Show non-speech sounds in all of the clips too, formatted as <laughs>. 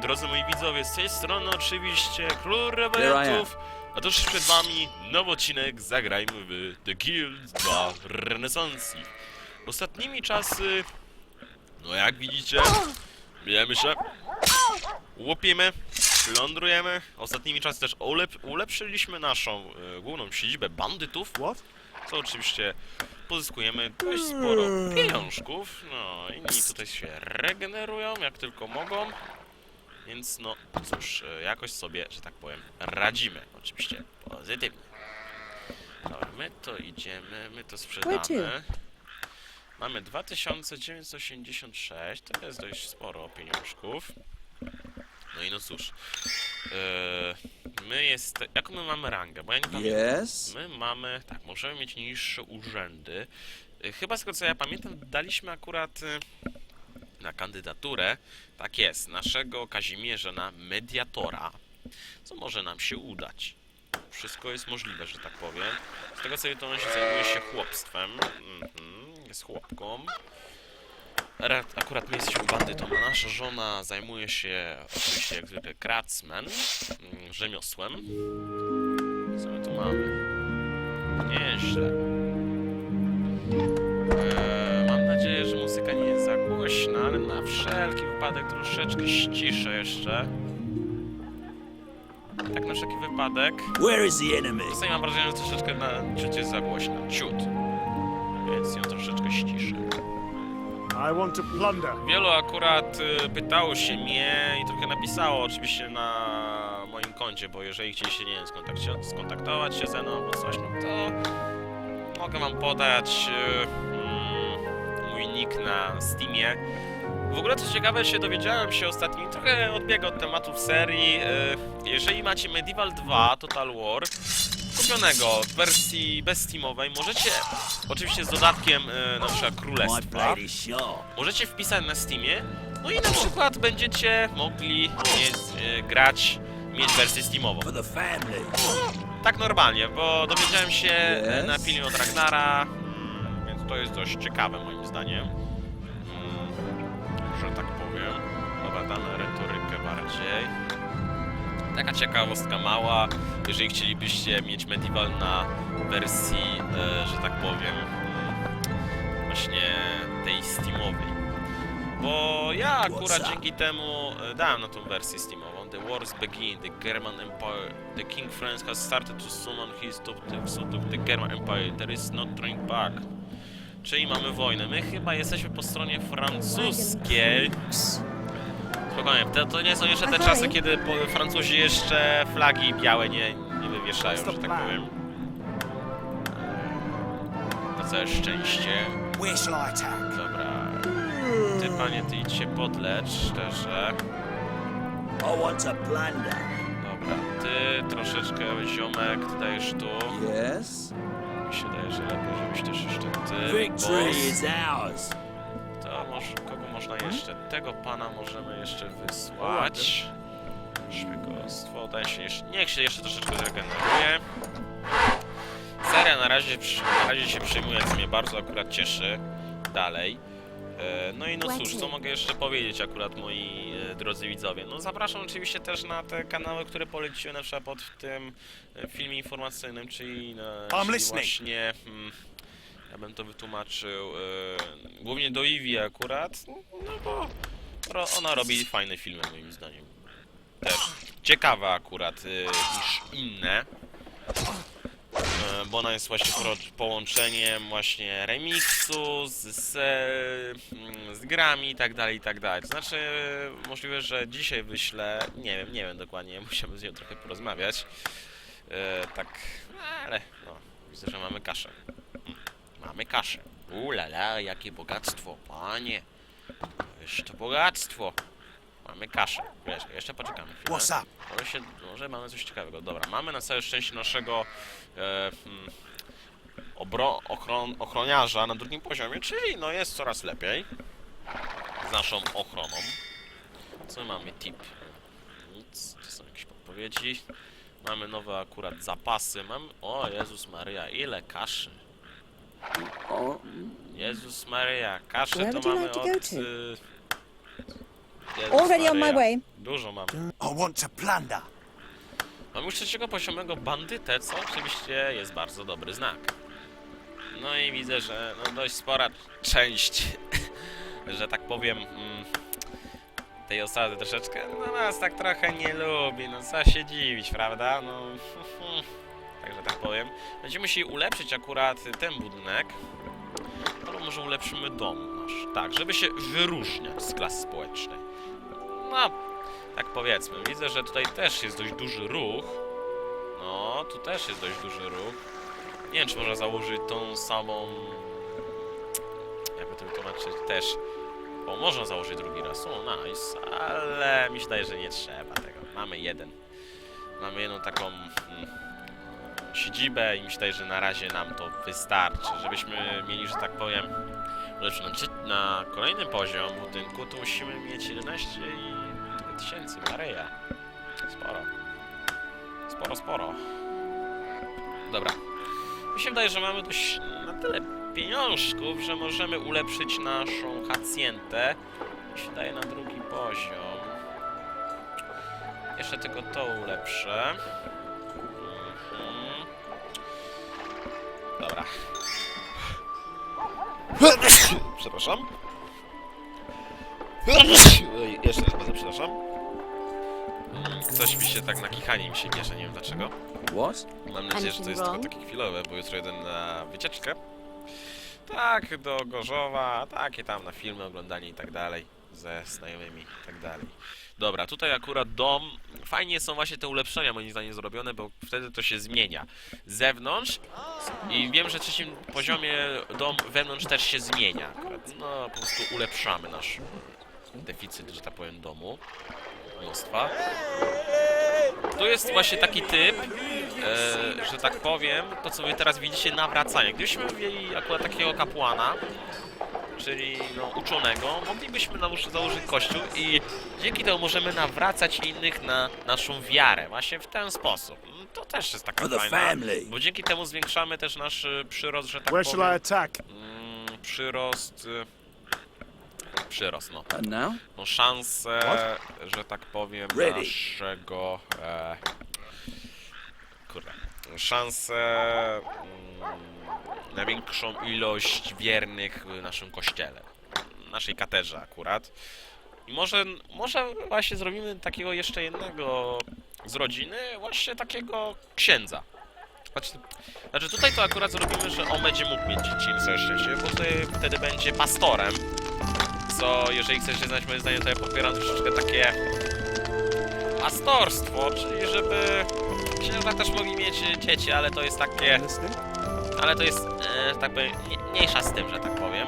drodzy moi widzowie, z tej strony oczywiście Król Here I Rebeliantów, a tuż przed wami nowy odcinek Zagrajmy w The Guild 2 Renesansji. Ostatnimi czasy, no jak widzicie, bijemy się, łupiemy, plądrujemy. Ostatnimi czasy też ulep ulepszyliśmy naszą e, główną siedzibę bandytów, co oczywiście pozyskujemy dość sporo pieniążków. No, inni tutaj się regenerują jak tylko mogą. Więc no cóż, e, jakoś sobie, że tak powiem, radzimy. Oczywiście pozytywnie. Dobra, my to idziemy, my to sprzedamy. Mamy 2986, to jest dość sporo pieniążków. No i no cóż, e, my jest, jaką my mamy rangę, bo ja nie pamiętam. Yes? My mamy, tak, możemy mieć niższe urzędy. Y, Chyba z tego co ja pamiętam, daliśmy akurat na kandydaturę, tak jest, naszego Kazimierza na mediatora, co może nam się udać. Wszystko jest możliwe, że tak powiem. Z tego co wiem, to on się zajmuje się chłopstwem. Mhm, jest chłopką. Ra- Akurat my jesteśmy bandytą, a nasza żona zajmuje się oczywiście jak zwykle kracmen, mm, rzemiosłem. Co my tu mamy? Nieźle. Głośna, ale na wszelki wypadek troszeczkę ściszę jeszcze. Tak na wszelki wypadek. Where is the enemy? Czasami mam wrażenie, że troszeczkę na ciut jest za głośna. Ciut. Więc ją troszeczkę ściszę. I want to plunder. Wielu akurat y, pytało się mnie i trochę napisało oczywiście na moim koncie, bo jeżeli chcieliście, nie wiem, skontaktować się ze mną albo coś, no to mogę wam podać y, mój nick na Steamie. W ogóle co ciekawe się dowiedziałem się ostatnio, trochę odbiega od tematów serii. y, Jeżeli macie Medieval 2 Total War kupionego w wersji bezsteamowej, możecie oczywiście z dodatkiem y, na przykład Królestwa możecie wpisać na Steamie, no i na przykład będziecie mogli mieć, e, grać, mieć wersję Steamową. Family. Tak normalnie, bo dowiedziałem się e, na filmie od Ragnara, mm, więc to jest dość ciekawe moim zdaniem. Mm, że tak powiem. Dobra, damy retorykę bardziej. Taka ciekawostka mała, jeżeli chcielibyście mieć Medieval na wersji, e, że tak powiem, mm, właśnie tej Steamowej. Bo ja akurat dzięki temu e, dałem na tą wersję Steamową. The wars begin, the German Empire, the King Franz has started to summon his to the suit of the German Empire. There is no turning back. Czyli mamy wojnę. My chyba jesteśmy po stronie francuskiej. Spokojnie, to, to nie są jeszcze te czasy, kiedy po, Francuzi jeszcze flagi białe nie, nie wywieszają, że tak powiem. Na całe szczęście. Where shall I attack? Dobra. Ty panie, ty idź się podlecz, szczerze. I want to plunder. Dobra, ty troszeczkę ziomek, ty dajesz tu. Yes? Mi się daje, że lepiej, żebyś też jeszcze ty. Victory boss. is ours. To może, kogo można jeszcze? Tego pana możemy jeszcze wysłać. Szpiegostwo, daj się jeszcze, niech się jeszcze troszeczkę zregeneruje. Seria na razie, na razie się przyjmuje, co mnie bardzo akurat cieszy. Dalej. E, No i no cóż, co mogę jeszcze powiedzieć akurat moi e, drodzy widzowie? No zapraszam oczywiście też na te kanały, które poleciłem na przykład pod tym e, filmie informacyjnym, czyli, na, czyli listening. właśnie... Hmm, ja bym to wytłumaczył głównie do Iwi akurat, no bo ro, ona robi fajne filmy moim zdaniem. Też ciekawe akurat niż inne. E, bo ona jest właśnie połączeniem właśnie remiksu z, z, mm, z grami i tak dalej, i tak dalej. Znaczy, możliwe, że dzisiaj wyślę, nie wiem, nie wiem dokładnie, <laughs> musiałbym z nią trochę porozmawiać. E, tak, ale no, widzę, że mamy kaszę. Mm, Mamy kaszę. Ulala, jakie bogactwo, panie. Jeszcze bogactwo. Mamy kaszę. Wiesz, jeszcze poczekamy chwilę. What's up? Może, się, może mamy coś ciekawego. Dobra, mamy na całe szczęście naszego e, hmm, obro, ochron, ochroniarza na drugim poziomie, czyli no jest coraz lepiej z naszą ochroną. Co my mamy? Tip. Nic, to są jakieś podpowiedzi. Mamy nowe akurat zapasy. Mam. O Jezus Maria, ile kaszy. Jezus Maria, kaszę Where to would you mamy like to od... to? y, Jezus Already on my way. Dużo mam. I want to plunder. Mam już trzeciego poziomego bandytę, co oczywiście jest bardzo dobry znak. No i widzę, że no dość spora część, <laughs> że tak powiem, mm, tej osady troszeczkę, no nas tak trochę nie lubi, no co się dziwić, prawda? No, <laughs> także tak powiem. Będziemy musieli ulepszyć akurat ten budynek, albo może ulepszymy dom nasz, tak, żeby się wyróżniać z klas społecznej. No, tak powiedzmy. Widzę, że tutaj też jest dość duży ruch. No, tu też jest dość duży ruch. Nie wiem, czy można założyć tą samą... Jakby to wytłumaczyć też... O, można założyć drugi raz. O, nice. Ale mi się daje, że nie trzeba tego. Mamy jeden. Mamy jedną taką... Mm, siedzibę i mi się daje, że na razie nam to wystarczy. Żebyśmy mieli, że tak powiem... Lepszy na, na kolejny poziom budynku, to musimy mieć 11 i tysięcy, Maryja. Sporo. Sporo, sporo. Dobra. Mi się wydaje, że mamy dość na tyle pieniążków, że możemy ulepszyć naszą hacjentę. Mi się daje na drugi poziom. Jeszcze tylko to ulepszę. Mhm. Dobra. Przepraszam. Jeszcze raz bardzo przepraszam. Coś mi się tak na kichanie mi się bierze, nie wiem dlaczego. What? Mam nadzieję, że to jest tylko takie chwilowe, bo jutro jedę na wycieczkę. Tak, do Gorzowa, takie tam na filmy, oglądanie i tak dalej. Ze znajomymi i tak dalej. Dobra, tutaj akurat dom. Fajnie są właśnie te ulepszenia moim zdaniem zrobione, bo wtedy to się zmienia. Z zewnątrz i wiem, że w trzecim poziomie dom wewnątrz też się zmienia. Akurat. No, po prostu ulepszamy nasz deficyt, że tak powiem, domu. Mnóstwa. To jest właśnie taki typ, e, że tak powiem, to co wy teraz widzicie, nawracanie. Gdybyśmy mieli akurat takiego kapłana, czyli no, uczonego, moglibyśmy założyć kościół i dzięki temu możemy nawracać innych na naszą wiarę. Właśnie w ten sposób. Mm, To też jest taka fajna, family. bo dzięki temu zwiększamy też nasz y, przyrost, że tak powiem. Mm, przyrost... Przyrost, no And now? no, szansę, że tak powiem, naszego. E, kurde. Szansę mm, na większą ilość wiernych w naszym kościele. Naszej katedrze akurat. I może, może właśnie zrobimy takiego jeszcze jednego z rodziny, właśnie takiego księdza. Znaczy, znaczy tutaj to akurat zrobimy, że on będzie mógł mieć dzieci w całe szczęście, bo tutaj wtedy będzie pastorem co jeżeli chcecie znać moje zdanie, to ja popieram troszeczkę takie pastorstwo, czyli żeby księża też mogli mieć e, dzieci, ale to jest takie, ale to jest, e, tak powiem, nie- mniejsza z tym, że tak powiem.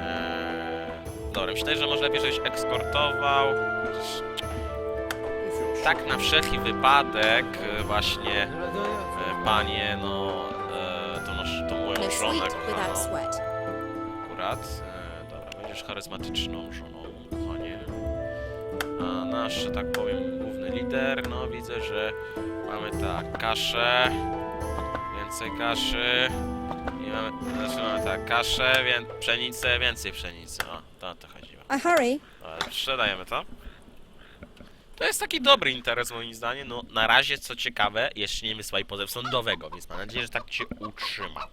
E, dobra, myślę, że może lepiej, żebyś ekskortował. Tak na wszelki wypadek e, właśnie, e, panie, no, e, to, nasz, to moją No żonę kochaną akurat. Będziesz charyzmatyczną żoną, kochanie. A nasz, tak powiem, główny lider, no widzę, że mamy tak, kaszę, więcej kaszy i mamy, znaczy mamy tak, kaszę, wię, pszenicę, więcej pszenicy, o, to to chodziło. I hurry. Dobra, sprzedajemy to. To jest taki dobry interes moim zdaniem, no na razie co ciekawe, jeszcze nie wysłali pozew sądowego, więc mam nadzieję, że tak się utrzyma.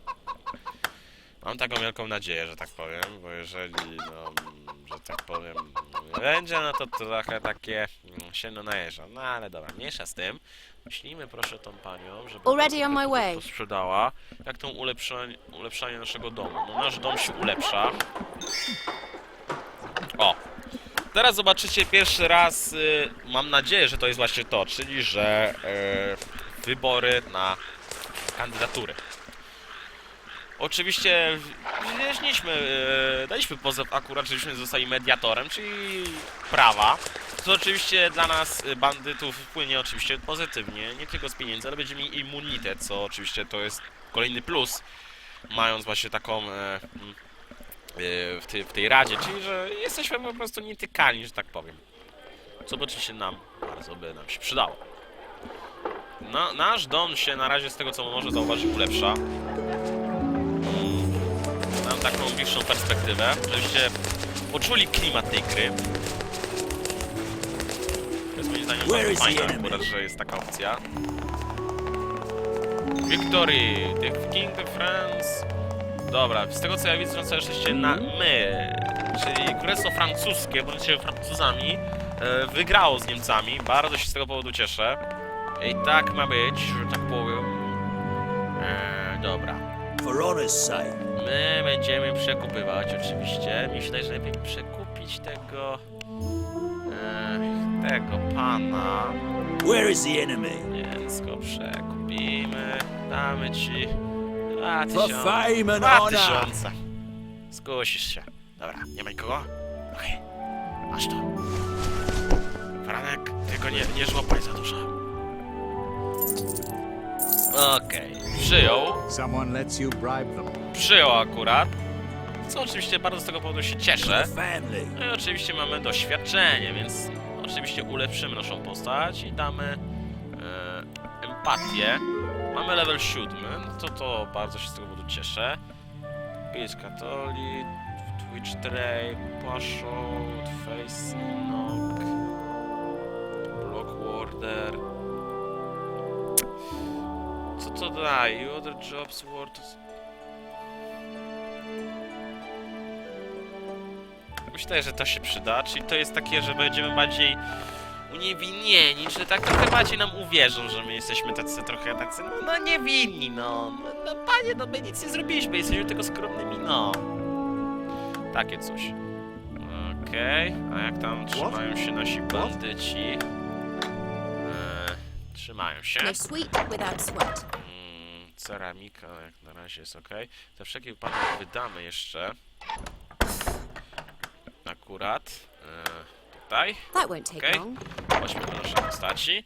Mam taką wielką nadzieję, że tak powiem, bo jeżeli, no, że tak powiem, nie będzie, no to trochę takie mm, się no najeżdża. No ale dobra, mniejsza z tym. Myślimy proszę tą panią, żeby Already on my to way. sprzedała. Jak to ulepszanie, ulepszanie naszego domu? No nasz dom się ulepsza. O! Teraz zobaczycie pierwszy raz, y, mam nadzieję, że to jest właśnie to, czyli że y, wybory na kandydatury. Oczywiście wzięliśmy, e, daliśmy pozew akurat, żebyśmy zostali mediatorem, czyli prawa. Co oczywiście dla nas, e, bandytów, wpłynie oczywiście pozytywnie, nie tylko z pieniędzy, ale będziemy mieli immunitet, co oczywiście to jest kolejny plus, mając właśnie taką e, e, w, tej, w tej radzie, czyli że jesteśmy po prostu nietykalni, że tak powiem. Co by oczywiście nam bardzo by nam się przydało. Nasz dom się na razie z tego co może zauważyć ulepsza. Mam taką większą perspektywę, żebyście poczuli klimat tej gry. moim zdaniem bardzo fajne akurat, że jest taka opcja. Victory! The King of France! Dobra, z tego co ja widzę, że całe szczęście na my, czyli Królestwo Francuskie, bądź się Francuzami, e, wygrało z Niemcami. Bardzo się z tego powodu cieszę. I tak ma być, że tak powiem. E, dobra. For honor's sake. My będziemy przekupywać oczywiście. Mi się że lepiej przekupić tego... E, tego pana. Where is the enemy? Więc go przekupimy. Damy ci... Dwa For tysiące. fame and Dwa honor. tysiące. Zgłosisz się. Dobra, nie ma nikogo? Okej. Masz to. Franek, tylko nie, nie żłopaj za dużo. Okej. Przyjął. Someone lets you bribe them. Przyjął akurat. Co oczywiście bardzo z tego powodu się cieszę. Family. No i oczywiście mamy doświadczenie, więc oczywiście ulepszymy naszą postać i damy e, empatię. Mamy level 7, no to to bardzo się z tego powodu cieszę. Beach Catholic, Twitch Tray, Pashout, Face Knock, Block Warder. Co to daje? Other Jobs World... Myślę, że to się przyda, czyli to jest takie, że będziemy bardziej uniewinnieni, czy tak trochę bardziej nam uwierzą, że my jesteśmy tacy trochę tacy, no, no niewinni, no. no. No panie, no my nic nie zrobiliśmy, jesteśmy tylko skromnymi, no. Takie coś. Okej, a jak tam trzymają się nasi bandyci? Eee, trzymają się. No sweet without sweat. Ceramika jak na razie jest ok. Za wszelki wypadek wydamy jeszcze. Akurat. E, tutaj. Okay. long. Chodźmy do naszej postaci.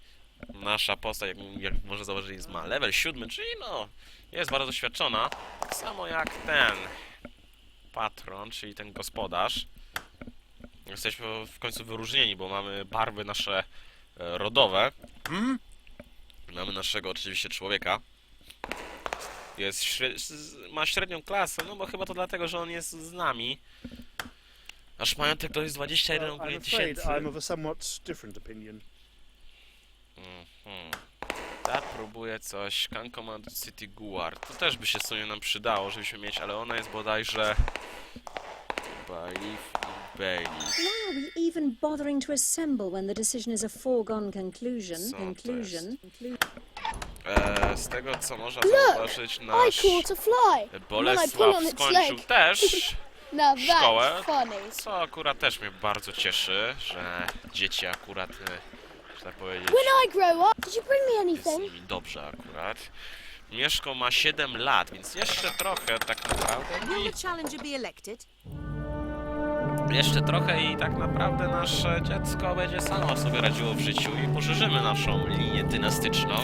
Nasza postać, jak, jak może zauważyć, ma level 7, czyli no, jest bardzo doświadczona. Tak samo jak ten patron, czyli ten gospodarz. Jesteśmy w końcu wyróżnieni, bo mamy barwy nasze e, rodowe. Mamy naszego oczywiście człowieka. Jest śre- ma średnią klasę, no bo chyba to dlatego, że on jest z nami. Nasz majątek to jest 21 Well, I'm tysięcy. I'm of a somewhat different opinion. Mhm. Ta próbuje coś. Can Command City Guard. To też by się w sumie nam przydało, żebyśmy mieć, ale ona jest bodajże... Bailiff i Bailiff. Why are we even bothering to assemble when the decision is a foregone conclusion? Co to conclusion. E, z tego co można zauważyć, I nasz caught a fly. Bolesław on its skończył leg. też, <laughs> Now Szkołę. that's funny. co akurat też mnie bardzo cieszy, że dzieci akurat, e, że tak powiedzieć, When I grow up, did you bring me jest z anything? nimi dobrze akurat. Mieszko ma 7 lat, więc jeszcze trochę tak naprawdę i challenger be elected? Jeszcze trochę i tak naprawdę nasze dziecko będzie samo sobie radziło w życiu i poszerzymy naszą linię dynastyczną.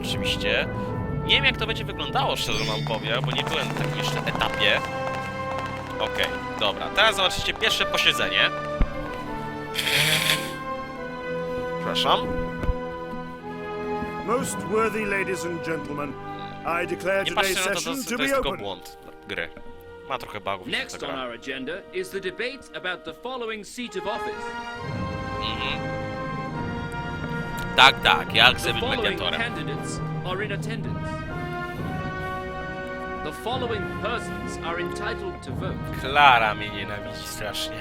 Oczywiście. Nie wiem jak to będzie wyglądało, szczerze wam powiem, bo nie byłem na takim jeszcze etapie. Okej, dobra. Teraz zobaczycie pierwsze posiedzenie. Przepraszam. Most worthy ladies and gentlemen, I declare today's na to, to, session to to jest tylko błąd gry. Ma trochę bugów. Next on our agenda is the debate about the following seat of office. Mhm. Tak, tak, ja chcę The być following mediatorem. candidates are in attendance. The following persons are entitled to vote. Klara mnie nienawidzi strasznie.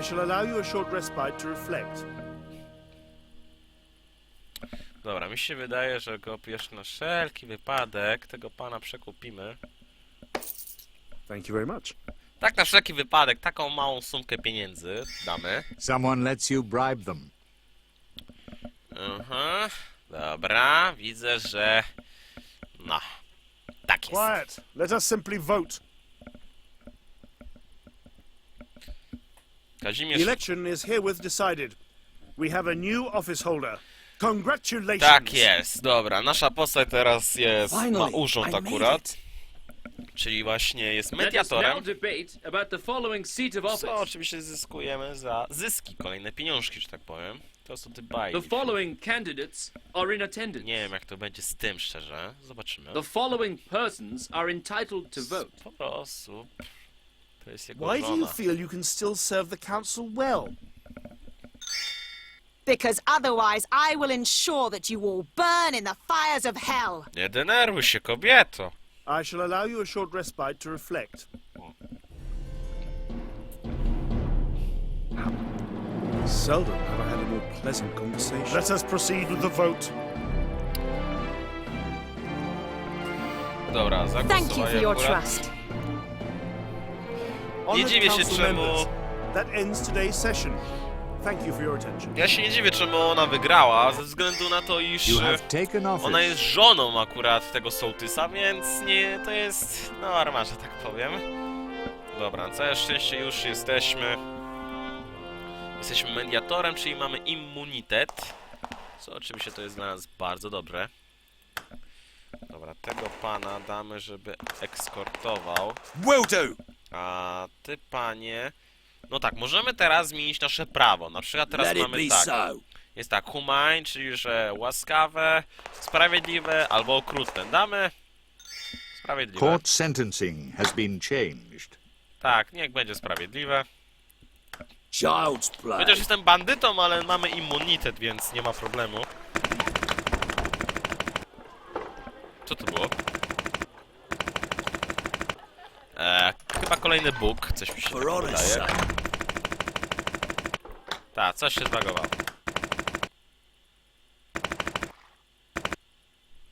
I shall allow you a short respite to reflect. Dobra, mi się wydaje, że go pierwszy na wszelki wypadek tego pana przekupimy. Thank you very much. Tak na wszelki wypadek, taką małą sumkę pieniędzy damy. Someone lets you bribe them. Mhm. Dobra, widzę, że... No. Tak jest. Quiet. Let us simply vote. The Kazimierz... election is herewith decided. We have a new office holder. Congratulations. Tak jest, dobra. Nasza postać teraz jest... ma urząd I made akurat. Czyli właśnie jest mediatorem. now debate about the following seat of Co oczywiście zyskujemy za zyski, kolejne pieniążki, że tak powiem. To są te The bajki. following candidates are in attendance. Nie wiem jak to będzie z tym szczerze. Zobaczymy. The following persons are entitled to vote. Po prostu. To jest jego Why do you feel you can still serve the council well? Because otherwise, I will ensure that you all burn in the fires of hell. Nie denerwuj się, kobieto. I shall allow you a short respite to reflect. Seldom have I had a more pleasant conversation. Let us proceed with the vote. Dobra, Thank you for your akurat. trust. Honoured dziwię się, council czemu- members, That ends today's session. Ja się nie dziwię, czemu ona wygrała, ze względu na to, iż You have taken office. ona jest żoną akurat tego sołtysa, więc nie, to jest norma, że tak powiem. Dobra, na całe szczęście już jesteśmy. Jesteśmy mediatorem, czyli mamy immunitet. Co oczywiście to jest dla nas bardzo dobre. Dobra, tego pana damy, żeby ekskortował. A ty, panie... No tak, możemy teraz zmienić nasze prawo. Na przykład teraz Let mamy tak. so. Jest tak, humane, czyli że łaskawe, sprawiedliwe albo okrutne. Damy sprawiedliwe. Court sentencing has been changed. Tak, niech będzie sprawiedliwe. Child's play. Chociaż jestem bandytą, ale mamy immunitet, więc nie ma problemu. Co to było? Eee, chyba kolejny bóg, coś mi się tak wydaje. Tak, coś się zbagowało.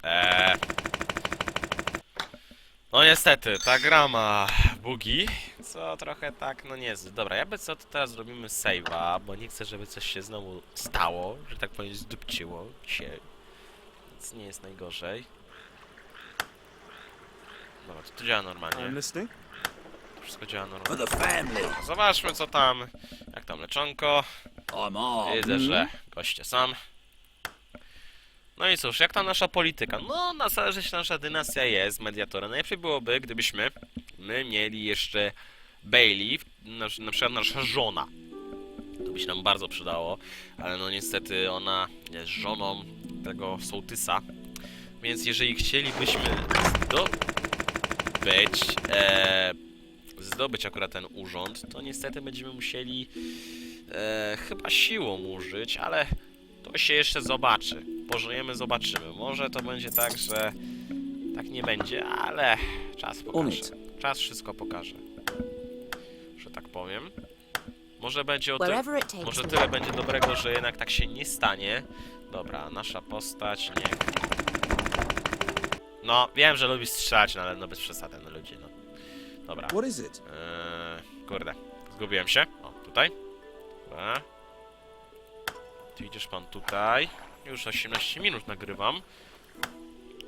Eee. No niestety, ta gra ma bugi, co trochę tak, no niezły. Dobra, jakby co, to teraz zrobimy save'a, bo nie chcę, żeby coś się znowu stało, że tak powiem zdupciło się. Więc nie jest najgorzej. Dobra, to, to działa I'm normalnie. listening. Wszystko działa normalnie. family. Zobaczmy co tam, jak tam leczonko. Widzę, że goście sam. No i cóż, jak tam nasza polityka? No, na całe się nasza dynastia jest mediatorem. Najlepiej byłoby, gdybyśmy my mieli jeszcze Bailey, na, na przykład nasza żona. To by się nam bardzo przydało, ale no niestety ona jest żoną tego sołtysa. Więc jeżeli chcielibyśmy zdobyć, e, zdobyć akurat ten urząd, to niestety będziemy musieli e, chyba siłą użyć, ale to się jeszcze zobaczy. Pożyjemy, zobaczymy. Może to będzie tak, że tak nie będzie, ale czas pokaże. Czas wszystko pokaże. Że tak powiem. Może będzie o ty... Może tyle będzie dobrego, że jednak tak się nie stanie. Dobra, nasza postać nie. No, wiem, że lubi strzelać, no ale no bez przesady, no ludzie, no. Dobra. What is it? Eee, kurde, zgubiłem się. O, tutaj. Dobra. Tu idziesz pan tutaj. Już 18 minut nagrywam.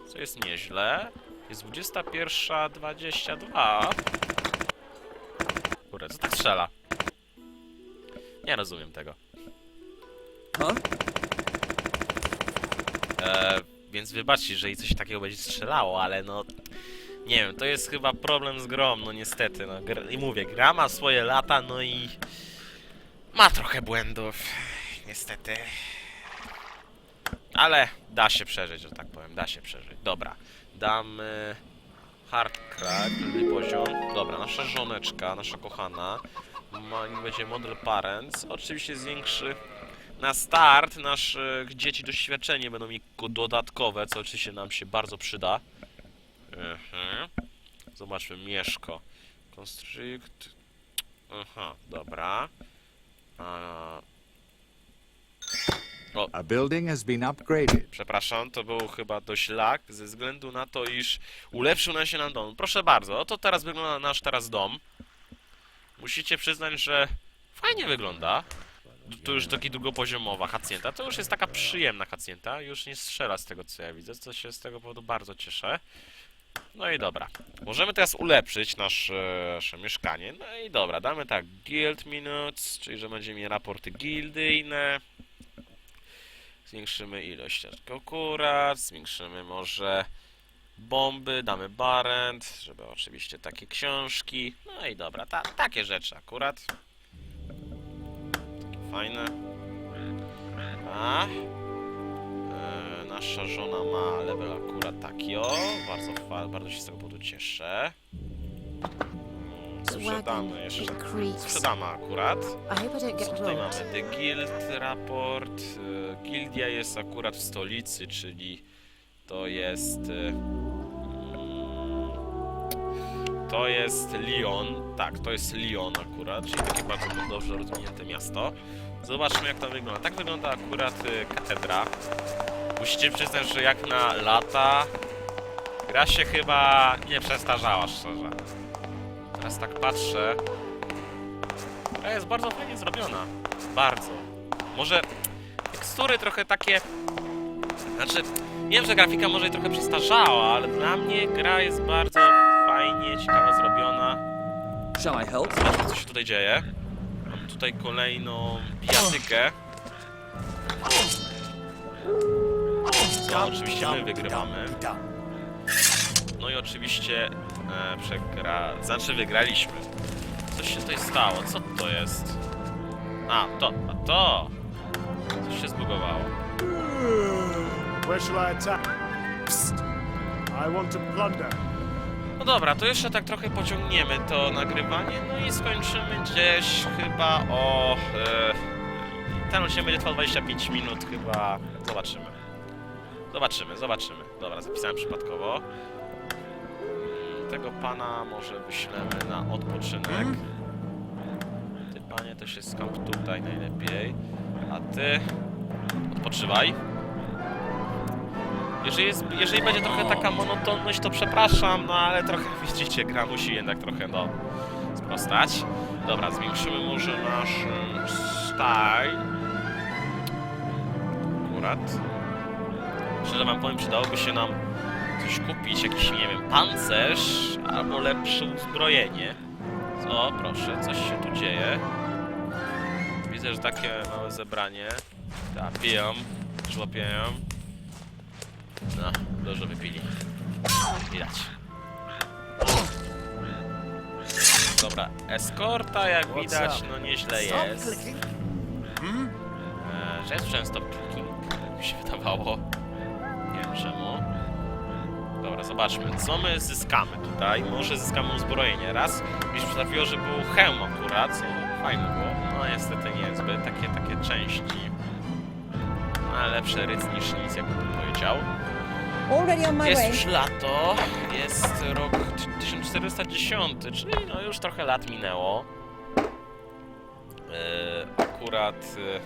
Co jest nieźle. Jest 21.22. Kurde, co tak strzela? Nie rozumiem tego. Huh? Eee, więc wybaczcie, jeżeli coś takiego będzie strzelało, ale no... Nie wiem, to jest chyba problem z grą, no niestety, no gr- i mówię, gra ma swoje lata, no i... Ma trochę błędów, niestety. Ale da się przeżyć, że tak powiem, da się przeżyć. Dobra, damy... Hard crack, drugi poziom. Dobra, nasza żoneczka, nasza kochana. Ma, będzie model parents. Oczywiście zwiększy na start naszych dzieci doświadczenie będą ko- dodatkowe, co oczywiście nam się bardzo przyda. Mhm. Zobaczmy, Mieszko. Constrict. Aha, dobra. A, A building has been upgraded. przepraszam, to był chyba dość lag, ze względu na to, iż ulepszył nam się nam dom. Proszę bardzo, oto teraz wygląda nasz teraz dom. Musicie przyznać, że fajnie wygląda. To już taki długopoziomowa hacjenta. To już jest taka przyjemna hacjenta. Już nie strzela z tego, co ja widzę, co się z tego powodu bardzo cieszę. No i dobra. Możemy teraz ulepszyć nasze, nasze mieszkanie. No i dobra, damy tak guild minutes, czyli że będziemy mieli raporty gildyjne. Zwiększymy ilość akurat, zwiększymy może bomby, damy barent, żeby oczywiście takie książki. No i dobra, ta, takie rzeczy akurat. Takie fajne. A. Nasza żona ma level akurat taki o. Bardzo, bardzo się z tego powodu cieszę. Mm, sprzedamy jeszcze. Sprzedamy akurat. Co tutaj mamy? The Guild raport. y, Gildia jest akurat w stolicy, czyli to jest. y, mm, To jest Lyon. Tak, to jest Lyon akurat, czyli takie bardzo dobrze rozwinięte miasto. Zobaczmy jak to wygląda. Tak wygląda akurat y, katedra. Musicie przyznać, że jak na lata gra się chyba nie przestarzała szczerze. Teraz tak patrzę. Gra jest bardzo fajnie zrobiona. Bardzo. Może tekstury trochę takie... Znaczy, wiem, że grafika może trochę przestarzała, ale dla mnie gra jest bardzo fajnie, ciekawa zrobiona. Shall I help? Zobaczmy, co się tutaj dzieje. Mam tutaj kolejną bijatykę. Co oczywiście my wygrywamy. No i oczywiście e, przegra... Znaczy wygraliśmy. Coś się tutaj stało. Co to jest? A, to, a to! Coś się zbugowało. Where shall I attack? Psst. I want to plunder. No dobra, to jeszcze tak trochę pociągniemy to nagrywanie, no i skończymy gdzieś chyba o... E, ten odcinek będzie trwał 25 minut chyba. Zobaczymy. Zobaczymy, zobaczymy. Dobra, zapisałem przypadkowo. Mm, Tego pana może wyślemy na odpoczynek. Ty panie to się skąp tutaj najlepiej. A ty odpoczywaj. Jeżeli, jest, jeżeli będzie trochę taka monotonność, to przepraszam, no ale trochę <laughs> widzicie, gra musi jednak trochę, no, sprostać. Dobra, zwiększymy może nasz e, style. Akurat. Szczerze wam powiem, przydałoby się nam coś kupić, jakiś, nie wiem, pancerz albo lepsze uzbrojenie. O, proszę, coś się tu dzieje. Widzę, że takie małe zebranie. Tak, piją, żłapiają. No, dużo wypili. Widać. Dobra, eskorta jak widać, no nieźle jest. E, że jest często clicking, jak mi się wydawało. Czemu. Dobra, zobaczmy, co my zyskamy tutaj. Może zyskamy uzbrojenie. Raz mi się przytrafiło, że był hełm akurat, co fajne było. No niestety niezbyt, takie, takie części. No, ale lepszy ryc niż nic, jakbym powiedział. Jest już lato, jest rok 1410, czyli no już trochę lat minęło. Yy, akurat yy,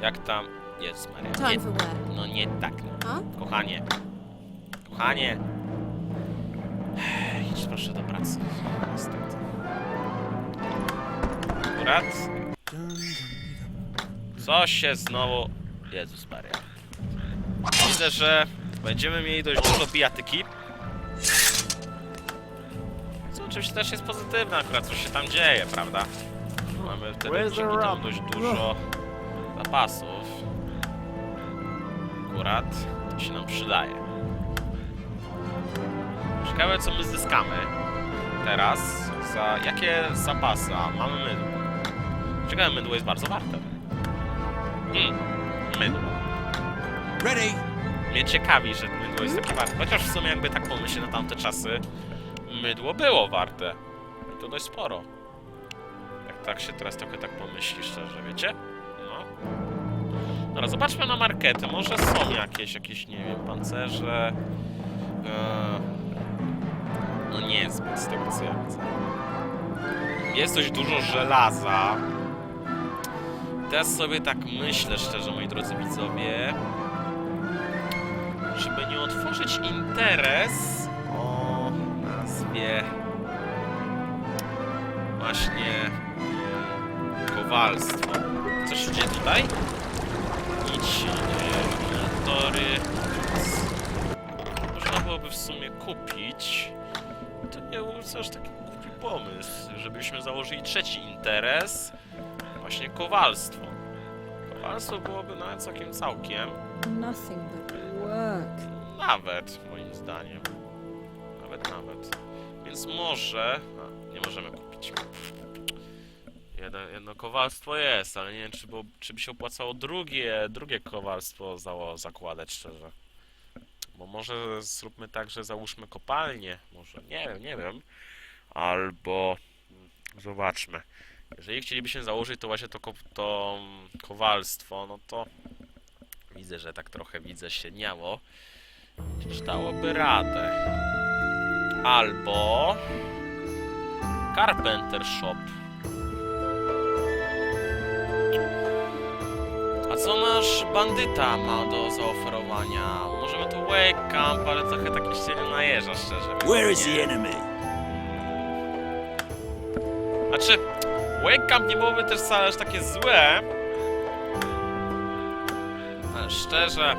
jak tam... Jest Maria. Time Nie, for work. no nie tak, no. Kochanie. Kochanie. Idź proszę do pracy. Niestety. Akurat. Co się znowu... Jezus Maria. Widzę, że będziemy mieli dość dużo bijatyki. Co oczywiście też jest pozytywne akurat, co się tam dzieje, prawda? Mamy wtedy dzięki temu dość dużo zapasów. Akurat się nam przydaje. Ciekawe co my zyskamy teraz, za jakie zapasy, a mamy mydło. Ciekawe, mydło jest bardzo warte. Hmm, mydło. Ready? Mnie ciekawi, że mydło jest takie warte. Chociaż w sumie jakby tak pomyśleć na tamte czasy, mydło było warte. I to dość sporo. Jak tak się teraz trochę tak pomyśli szczerze, wiecie? Dobra, zobaczmy na markety. Może są jakieś, jakieś, nie wiem, pancerze. Eee, no niezbyt z tego co ja widzę. Jest dość dużo żelaza. Teraz sobie tak myślę szczerze, moi drodzy widzowie, żeby nie otworzyć interes o nazwie właśnie kowalstwo. Co się dzieje tutaj? Nic się nie dzieje. Tory. Można byłoby w sumie kupić. To nie był też taki głupi pomysł, żebyśmy założyli trzeci interes. Właśnie kowalstwo. Kowalstwo byłoby nawet całkiem całkiem. Nothing but work. Nawet, moim zdaniem. Nawet, nawet. Więc może... A, nie możemy kupić. Jedno, jedno kowalstwo jest, ale nie wiem, czy, czy by się opłacało drugie, drugie kowalstwo zało, zakładać, szczerze. Bo może zróbmy tak, że załóżmy kopalnię. Może, nie wiem, nie wiem. Albo... Zobaczmy. Jeżeli chcielibyśmy założyć to właśnie to, to mm, kowalstwo, no to widzę, że tak trochę widzę średniało. Czyż dałoby radę? Albo Carpenter Shop. Co nasz bandyta ma do zaoferowania? Możemy tu wake camp, ale trochę taki się nie najeżdża, szczerze. Where is nie. the enemy? Znaczy, wake camp nie byłoby też wcale aż takie złe. Ale szczerze...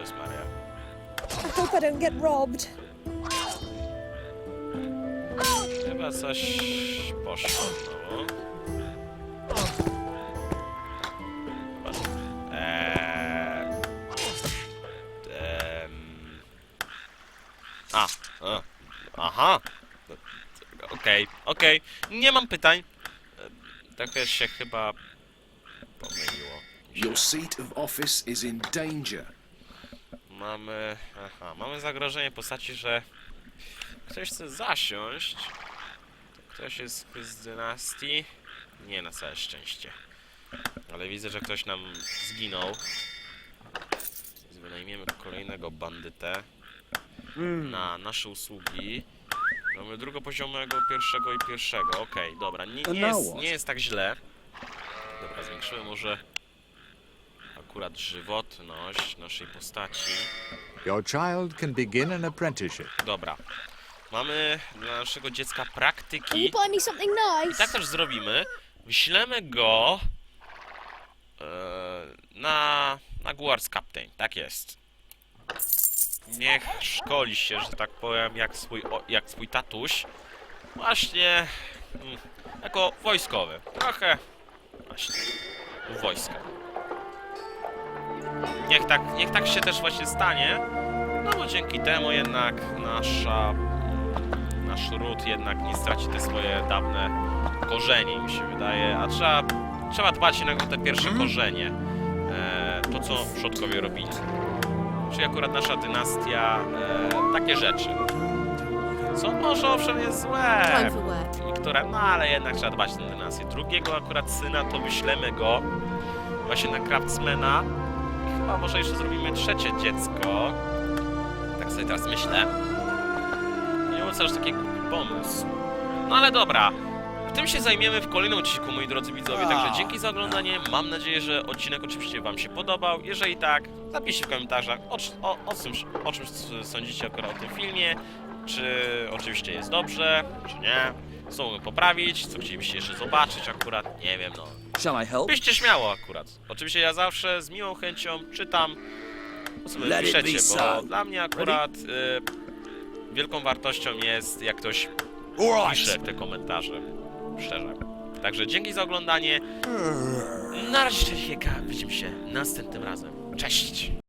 Jezus Maria. I hope I don't get robbed. Chyba coś poszło znowu. Eee... Em... A, a, aha. Okej, okej. Nie mam pytań. Trochę się chyba pomyliło. Your seat of office is in danger. Mamy... Aha, mamy zagrożenie postaci, że ktoś chce zasiąść. Ktoś jest z dynastii. Nie na całe szczęście. Ale widzę, że ktoś nam zginął. Więc wynajmiemy kolejnego bandytę na nasze usługi. Mamy drugopoziomego, pierwszego i pierwszego. Okej, dobra. Nie, nie, jest, nie jest tak źle. Dobra, zwiększymy może akurat żywotność naszej postaci. Your child can begin an apprenticeship. Dobra. Mamy dla naszego dziecka praktyki. I tak też zrobimy. Wyślemy go e, na, na Guards Captain. Tak jest. Niech szkoli się, że tak powiem, jak swój, o, jak swój tatuś. Właśnie mm, jako wojskowy. Trochę właśnie u wojska. Niech tak, niech tak się też właśnie stanie. No bo dzięki temu jednak nasza nasz ród jednak nie straci te swoje dawne korzenie, mi się wydaje, a trzeba, trzeba dbać jednak o te pierwsze korzenie, e, to co przodkowie robili. Czyli akurat nasza dynastia, e, takie rzeczy. Co może owszem jest złe, for work. niektóre, no ale jednak trzeba dbać o dynastię. Drugiego akurat syna to wyślemy go właśnie na Craftsmana. I chyba może jeszcze zrobimy trzecie dziecko. Tak sobie teraz myślę. Co aż taki pomysł. No ale dobra. Tym się zajmiemy w kolejnym odcinku, moi drodzy widzowie. Także dzięki za oglądanie. Mam nadzieję, że odcinek oczywiście Wam się podobał. Jeżeli tak, napiszcie w komentarzach o, o, o, czym, o sądzicie akurat o tym filmie. Czy oczywiście jest dobrze, czy nie. Co mogę poprawić, co chcielibyście jeszcze zobaczyć akurat, nie wiem, no. Shall I help? Piszcie śmiało akurat. Oczywiście ja zawsze z miłą chęcią czytam, co be piszecie, bo dla mnie akurat y, wielką wartością jest, jak ktoś pisze te komentarze. Szczerze. Także dzięki za oglądanie. Na razie, cześć, wieka. Widzimy się następnym razem. Cześć!